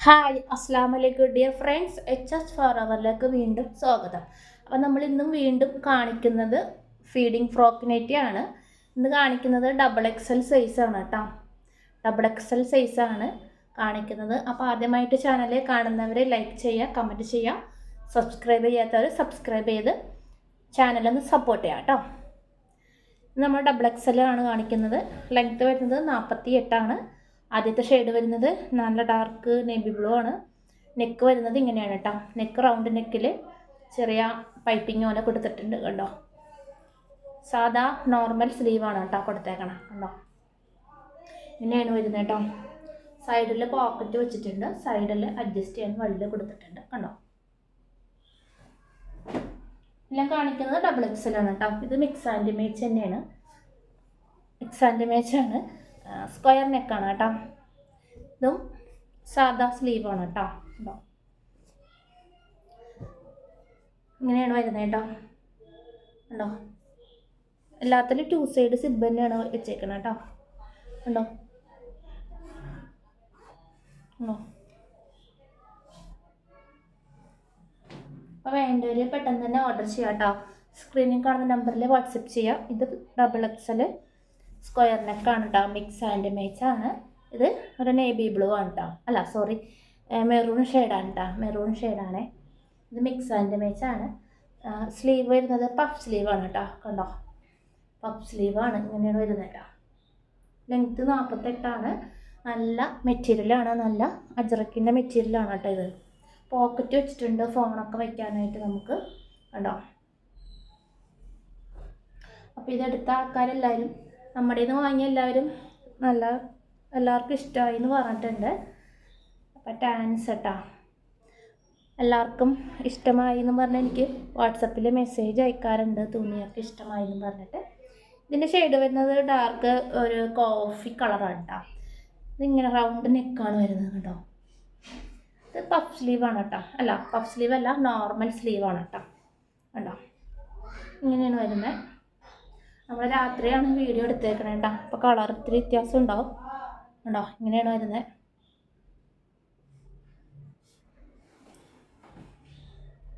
Hi അസ്സാം വലൈക്കും dear friends H S four അവറിലേക്ക് വീണ്ടും സ്വാഗതം. അപ്പോൾ നമ്മൾ ഇന്നും വീണ്ടും കാണിക്കുന്നത് ഫീഡിങ് ഫ്രോക്കിനേറ്റിയാണ് ഇന്ന് കാണിക്കുന്നത് ഡബിൾ എക്സൽ സൈസാണ് കേട്ടോ ഡബിൾ എക്സൽ സൈസാണ് കാണിക്കുന്നത്. അപ്പോൾ ആദ്യമായിട്ട് ചാനൽ കാണുന്നവർ ലൈക്ക് ചെയ്യുക കമന്റ് ചെയ്യുക സബ്സ്ക്രൈബ് ചെയ്യാത്തവർ സബ്സ്ക്രൈബ് ചെയ്ത് ചാനലൊന്ന് സപ്പോർട്ട് ചെയ്യാം കേട്ടോ നമ്മൾ ഡബിൾ എക്സൽ ആണ് കാണിക്കുന്നത്. ലെങ്ത്ത് വരുന്നത് നാൽപ്പത്തി എട്ടാണ് ആദ്യത്തെ ഷെയ്ഡ് വരുന്നത് നല്ല ഡാർക്ക് നേവി ബ്ലൂ ആണ്. നെക്ക് വരുന്നത് ഇങ്ങനെയാണ് കേട്ടോ നെക്ക് റൗണ്ട് നെക്കിൽ ചെറിയ പൈപ്പിംഗ് പോലെ കൊടുത്തിട്ടുണ്ട് കേട്ടോ സാധാ നോർമൽ സ്ലീവാണ് കേട്ടോ കൊടുത്തേക്കണം കേട്ടോ ഇങ്ങനെയാണ് വരുന്നത് കേട്ടോ സൈഡിൽ പോക്കറ്റ് വെച്ചിട്ടുണ്ട്. സൈഡിൽ അഡ്ജസ്റ്റ് ചെയ്യാൻ വള്ളിൽ കൊടുത്തിട്ടുണ്ട് കണ്ടോ? എല്ലാം കാണിക്കുന്നത് ഡബിൾ എക്സലാണ് കേട്ടോ ഇത് മിക്സ് ആൻഡ് മേച്ച് തന്നെയാണ്. മിക്സ് ആൻഡ് മേച്ചാണ് സ്ക്വയർ നെക്കാണ് കേട്ടോ. ഇതും സാധാ സ്ലീവാണ് കേട്ടോ. കേട്ടോ ഇങ്ങനെയാണ് വരുന്നത് കേട്ടോ. ഉണ്ടോ എല്ലാത്തിലും ടു സൈഡ് സിബ് തന്നെയാണ് വെച്ചേക്കുന്നത് കേട്ടോ. ഉണ്ടോ ഉണ്ടോ അപ്പോൾ വേണ്ടവർ പെട്ടെന്ന് തന്നെ ഓർഡർ ചെയ്യാം കേട്ടോ. സ്ക്രീനിൽ കാണുന്ന നമ്പറിൽ വാട്സപ്പ് ചെയ്യാം. ഇത് ഡബിൾ എക്സൽ സ്ക്വയർ നെക്കാണ് കേട്ടോ മിക്സ് ആൻഡ് മേച്ച് ആണ്. ഇത് ഒരു നേവി ബ്ലൂ ആണ് കേട്ടോ അല്ല സോറി മെറൂൺ ഷെയ്ഡാണ് കേട്ടോ മെറൂൺ ഷെയ്ഡാണ് ഇത് മിക്സ് ആൻഡ് മേച്ച് ആണ്. സ്ലീവ് വരുന്നത് പഫ് സ്ലീവ് ആണ് കേട്ടോ. കണ്ടോ? പഫ് സ്ലീവ് ആണ് ഇങ്ങനെയാണ് വരുന്നത് കേട്ടോ. ലെങ്ത്ത് നാൽപ്പത്തെട്ടാണ് നല്ല മെറ്റീരിയലാണ് നല്ല അജറക്കിന്റെ മെറ്റീരിയലാണ് കേട്ടോ ഇത്. പോക്കറ്റ് വെച്ചിട്ടുണ്ട്. ഫോണൊക്കെ വയ്ക്കാനായിട്ട് നമുക്ക്. കണ്ടോ? അപ്പോൾ ഇതെടുത്ത ആൾക്കാരെല്ലാവരും നമ്മുടെ നിന്ന് വാങ്ങിയ എല്ലാവരും നല്ല എല്ലാവർക്കും ഇഷ്ടമായി എന്ന് പറഞ്ഞിട്ടുണ്ട്. അപ്പം ടാൻസ് കേട്ടോ എല്ലാവർക്കും ഇഷ്ടമായി എന്ന് പറഞ്ഞാൽ എനിക്ക് വാട്സപ്പിൽ മെസ്സേജ് അയക്കാറുണ്ട്. തുണിയൊക്കെ ഇഷ്ടമായി എന്ന് പറഞ്ഞിട്ട്. ഇതിന്റെ ഷെയ്ഡ് വരുന്നത് ഡാർക്ക് ഒരു കോഫി കളറാണ് കേട്ടോ ഇതിങ്ങനെ റൗണ്ട് നെക്കാണ് വരുന്നത് കേട്ടോ ഇത് പഫ് സ്ലീവാണ് കേട്ടോ അല്ല പഫ് സ്ലീവ് അല്ല നോർമൽ സ്ലീവാണ് കേട്ടോ കണ്ടോ? ഇങ്ങനെയാണ് വരുന്നത് നമ്മൾ രാത്രിയാണ് വീഡിയോ എടുത്തേക്കണേ കേട്ടോ അപ്പോൾ കളർ ഇത്തിരി വ്യത്യാസം ഉണ്ടാവും ഉണ്ടോ? ഇങ്ങനെയാണ് വരുന്നത്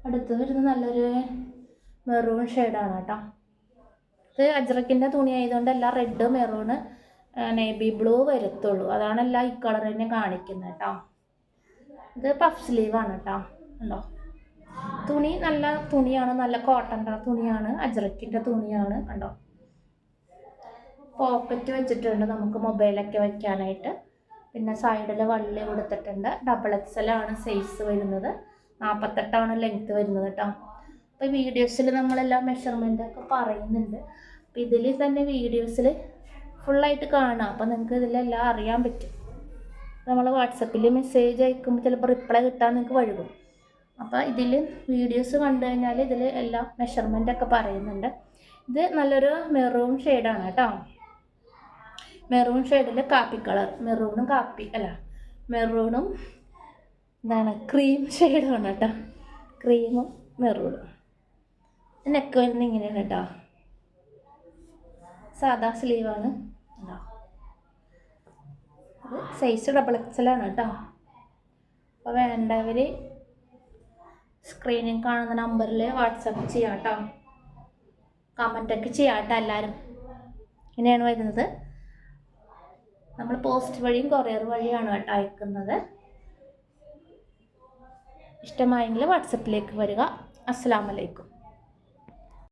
അടുത്ത് വരുന്നത് നല്ലൊരു മെറൂൺ ഷെയ്ഡാണ് കേട്ടോ ഇത് അജ്രക്കിന്റെ തുണി ആയതുകൊണ്ട് എല്ലാം റെഡ് മെറൂണ് നേവി ബ്ലൂ വരത്തുള്ളൂ. അതാണ് എല്ലാം ഈ കളർ തന്നെ കാണിക്കുന്നത് കേട്ടോ ഇത് പഫ് സ്ലീവാണ് കേട്ടോ ഉണ്ടോ? തുണി നല്ല തുണിയാണ്. നല്ല കോട്ടന്റെ തുണിയാണ്. അജ്രക്കിന്റെ തുണിയാണ്. കണ്ടോ പോക്കറ്റ് വെച്ചിട്ടുണ്ട്. നമുക്ക് മൊബൈലൊക്കെ വയ്ക്കാനായിട്ട് പിന്നെ സൈഡിൽ വള്ളി കൊടുത്തിട്ടുണ്ട്. ഡബിൾ എക്സലാണ് സൈസ് വരുന്നത്. നാൽപ്പത്തെട്ടാണ് ലെങ്ത്ത് വരുന്നത് കേട്ടോ അപ്പോൾ വീഡിയോസിൽ നമ്മളെല്ലാം മെഷർമെന്റ് ഒക്കെ പറയുന്നുണ്ട്. അപ്പോൾ ഇതിൽ തന്നെ വീഡിയോസിൽ ഫുള്ളായിട്ട് കാണാം. അപ്പോൾ നിങ്ങൾക്ക് ഇതിലെല്ലാം അറിയാൻ പറ്റും. നമ്മൾ വാട്സപ്പിൽ മെസ്സേജ് അയക്കുമ്പോൾ ചിലപ്പോൾ റിപ്ലൈ കിട്ടാൻ നിങ്ങൾക്ക് വഴുകും. അപ്പോൾ ഇതിൽ വീഡിയോസ് കണ്ടു കഴിഞ്ഞാൽ ഇതിൽ എല്ലാം മെഷർമെന്റ് ഒക്കെ പറയുന്നുണ്ട്. ഇത് നല്ലൊരു മെറൂൺ ഷെയ്ഡാണ് കേട്ടോ മെറൂൺ ഷെയ്ഡിൽ കാപ്പി കളർ. മെറൂണും കാപ്പി അല്ല മെറൂണും എന്താണ് ക്രീം ഷെയ്ഡാണ് കേട്ടോ. ക്രീമും മെറൂണും നെക്ക് വരുന്നത് ഇങ്ങനെയാണ് കേട്ടോ. സാധാ സ്ലീവാണ്. സൈസ് ഡബിൾ എക്സലാണ് കേട്ടോ. അപ്പോൾ വേണ്ടവർ സ്ക്രീനിൽ കാണുന്ന നമ്പറിൽ വാട്സപ്പ് ചെയ്യാം കേട്ടോ. കമന്റൊക്കെ ചെയ്യാം കേട്ടോ എല്ലാവരും ഇങ്ങനെയാണ് വരുന്നത്. നമ്മൾ പോസ്റ്റ് വഴിയും കൊറിയർ വഴിയാണ് കേട്ടോ അയക്കുന്നത്. ഇഷ്ടമായെങ്കിൽ വാട്സപ്പിലേക്ക് വരിക. അസ്സാം വലൈക്കും